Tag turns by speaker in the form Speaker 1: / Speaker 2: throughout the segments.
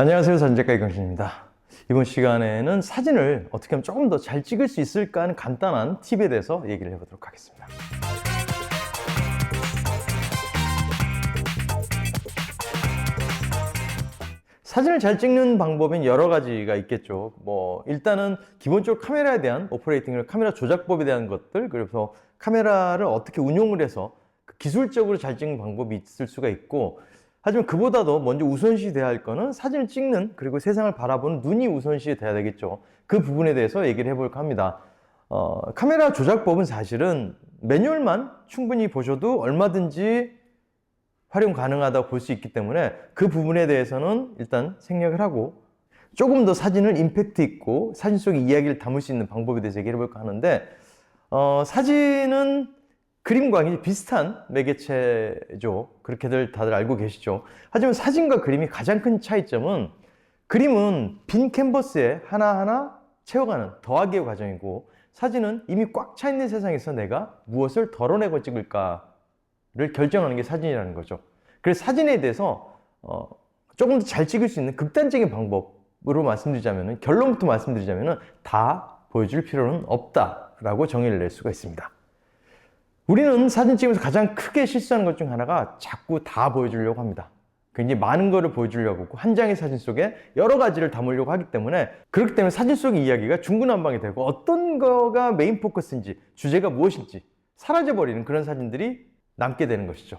Speaker 1: 안녕하세요. 사진작가 이광신입니다. 이번 시간에는 사진을 어떻게 하면 조금 더 잘 찍을 수 있을까 하는 간단한 팁에 대해서 얘기를 해보도록 하겠습니다. 사진을 잘 찍는 방법은 여러 가지가 있겠죠. 뭐, 일단은 기본적으로 카메라에 대한 오퍼레이팅을, 카메라 조작법에 대한 것들, 그래서 카메라를 어떻게 운용을 해서 그 기술적으로 잘 찍는 방법이 있을 수가 있고, 하지만 그보다도 먼저 우선시 돼야 할 거는 사진을 찍는, 그리고 세상을 바라보는 눈이 우선시 돼야 되겠죠. 그 부분에 대해서 얘기를 해볼까 합니다. 어, 카메라 조작법은 사실은 매뉴얼만 충분히 보셔도 얼마든지 활용 가능하다고 볼 수 있기 때문에 그 부분에 대해서는 일단 생략을 하고 조금 더 사진을 임팩트 있고 사진 속의 이야기를 담을 수 있는 방법에 대해서 얘기해 볼까 하는데 어, 사진은 그림과 굉장히 비슷한 매개체죠. 그렇게들 다들 알고 계시죠. 하지만 사진과 그림이 가장 큰 차이점은 그림은 빈 캔버스에 하나하나 채워가는 더하기의 과정이고 사진은 이미 꽉 차 있는 세상에서 내가 무엇을 덜어내고 찍을까 를 결정하는 게 사진이라는 거죠. 그래서 사진에 대해서 어, 조금 더 잘 찍을 수 있는 극단적인 방법으로 말씀드리자면 결론부터 말씀드리자면 다 보여줄 필요는 없다라고 정의를 낼 수가 있습니다. 우리는 사진 찍으면서 가장 크게 실수하는 것 중 하나가 자꾸 다 보여주려고 합니다. 굉장히 많은 거를 보여주려고 하고 한 장의 사진 속에 여러 가지를 담으려고 하기 때문에 그렇기 때문에 사진 속의 이야기가 중구난방이 되고 어떤 거가 메인 포커스인지 주제가 무엇인지 사라져버리는 그런 사진들이 남게 되는 것이죠.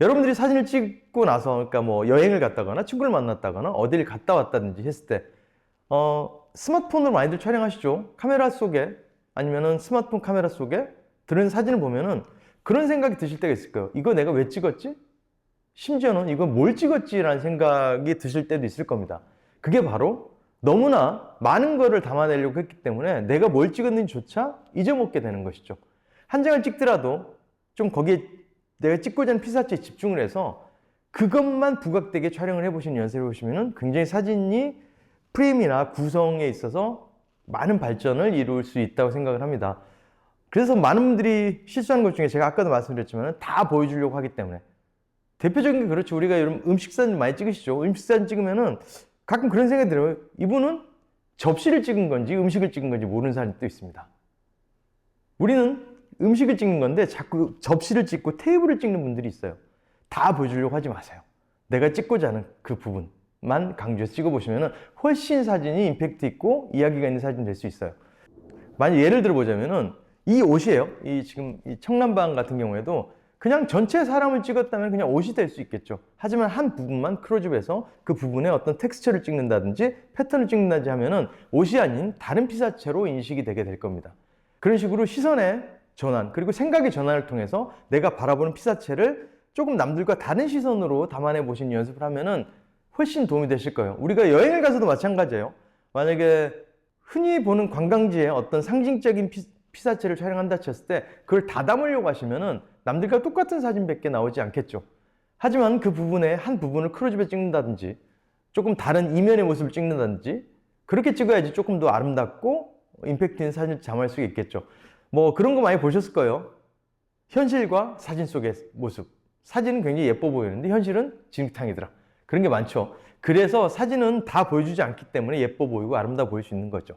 Speaker 1: 여러분들이 사진을 찍고 나서, 그러니까 뭐 여행을 갔다거나 친구를 만났다거나 어디를 갔다 왔다든지 했을 때, 어, 스마트폰으로 많이들 촬영하시죠. 카메라 속에 아니면은 스마트폰 카메라 속에 들은 사진을 보면은 그런 생각이 드실 때가 있을 거예요. 이거 내가 왜 찍었지? 심지어는 이거 뭘 찍었지라는 생각이 드실 때도 있을 겁니다. 그게 바로 너무나 많은 거를 담아내려고 했기 때문에 내가 뭘 찍었는지조차 잊어먹게 되는 것이죠. 한 장을 찍더라도 좀 거기에 내가 찍고자 하는 피사체에 집중을 해서 그것만 부각되게 촬영을 해보시는 연습을 해보시면 굉장히 사진이 프레임이나 구성에 있어서 많은 발전을 이룰 수 있다고 생각을 합니다. 그래서 많은 분들이 실수하는 것 중에 제가 아까도 말씀드렸지만 다 보여주려고 하기 때문에 대표적인 게 그렇죠. 우리가 여러분 음식 사진 많이 찍으시죠. 음식 사진 찍으면은 가끔 그런 생각이 들어요. 이분은 접시를 찍은 건지 음식을 찍은 건지 모르는 사람이 또 있습니다. 우리는 음식을 찍는 건데 자꾸 접시를 찍고 테이블을 찍는 분들이 있어요. 다 보여주려고 하지 마세요. 내가 찍고자 하는 그 부분만 강조해서 찍어보시면 훨씬 사진이 임팩트 있고 이야기가 있는 사진이 될 수 있어요. 만약 예를 들어 보자면은 이 옷이에요. 이 지금 이 청남방 같은 경우에도 그냥 전체 사람을 찍었다면 그냥 옷이 될 수 있겠죠. 하지만 한 부분만 크로즈업해서 그 부분에 어떤 텍스처를 찍는다든지 패턴을 찍는다든지 하면은 옷이 아닌 다른 피사체로 인식이 되게 될 겁니다. 그런 식으로 시선의 전환, 그리고 생각의 전환을 통해서 내가 바라보는 피사체를 조금 남들과 다른 시선으로 담아내 보시는 연습을 하면은 훨씬 도움이 되실 거예요. 우리가 여행을 가서도 마찬가지예요. 만약에 흔히 보는 관광지에 어떤 상징적인 피, 피사체를 촬영한다 쳤을 때 그걸 다 담으려고 하시면은 남들과 똑같은 사진밖에 나오지 않겠죠. 하지만 그 부분에 한 부분을 크로즈에 찍는다든지 조금 다른 이면의 모습을 찍는다든지 그렇게 찍어야지 조금 더 아름답고 임팩트 있는 사진을 담을 수 있겠죠. 뭐 그런 거 많이 보셨을 거예요. 현실과 사진 속의 모습. 사진은 굉장히 예뻐 보이는데 현실은 진흙탕이더라. 그런 게 많죠. 그래서 사진은 다 보여주지 않기 때문에 예뻐 보이고 아름다워 보일 수 있는 거죠.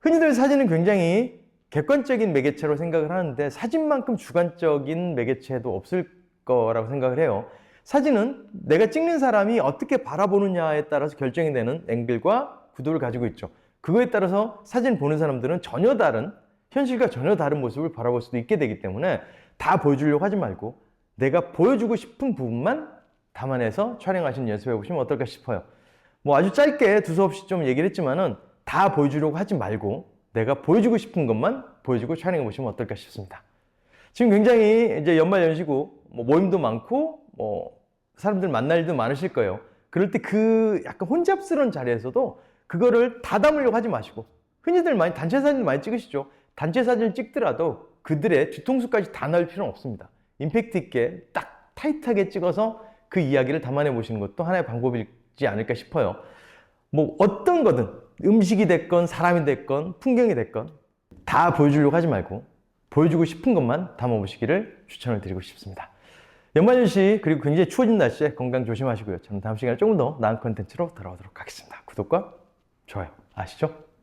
Speaker 1: 흔히들 사진은 굉장히 객관적인 매개체로 생각을 하는데 사진만큼 주관적인 매개체도 없을 거라고 생각을 해요. 사진은 내가 찍는 사람이 어떻게 바라보느냐에 따라서 결정이 되는 앵글과 구도를 가지고 있죠. 그거에 따라서 사진 보는 사람들은 전혀 다른 현실과 전혀 다른 모습을 바라볼 수도 있게 되기 때문에 다 보여주려고 하지 말고 내가 보여주고 싶은 부분만 담아내서 촬영하시는 연습해 보시면 어떨까 싶어요. 뭐 아주 짧게 두서없이 좀 얘기를 했지만은 다 보여주려고 하지 말고 내가 보여주고 싶은 것만 보여주고 촬영해 보시면 어떨까 싶습니다. 지금 굉장히 이제 연말 연시고 뭐 모임도 많고 뭐 사람들 만날 일도 많으실 거예요. 그럴 때 그 약간 혼잡스러운 자리에서도 그거를 다 담으려고 하지 마시고 흔히들 많이 단체 사진 많이 찍으시죠. 단체 사진을 찍더라도 그들의 뒤통수까지 다 넣을 필요는 없습니다. 임팩트 있게 딱 타이트하게 찍어서 그 이야기를 담아내 보시는 것도 하나의 방법이지 않을까 싶어요. 뭐 어떤 거든 음식이 됐건 사람이 됐건 풍경이 됐건 다 보여주려고 하지 말고 보여주고 싶은 것만 담아보시기를 추천을 드리고 싶습니다. 연말연시 그리고 굉장히 추워진 날씨에 건강 조심하시고요. 저는 다음 시간에 조금 더 나은 컨텐츠로 돌아오도록 하겠습니다. 구독과 좋아요 아시죠?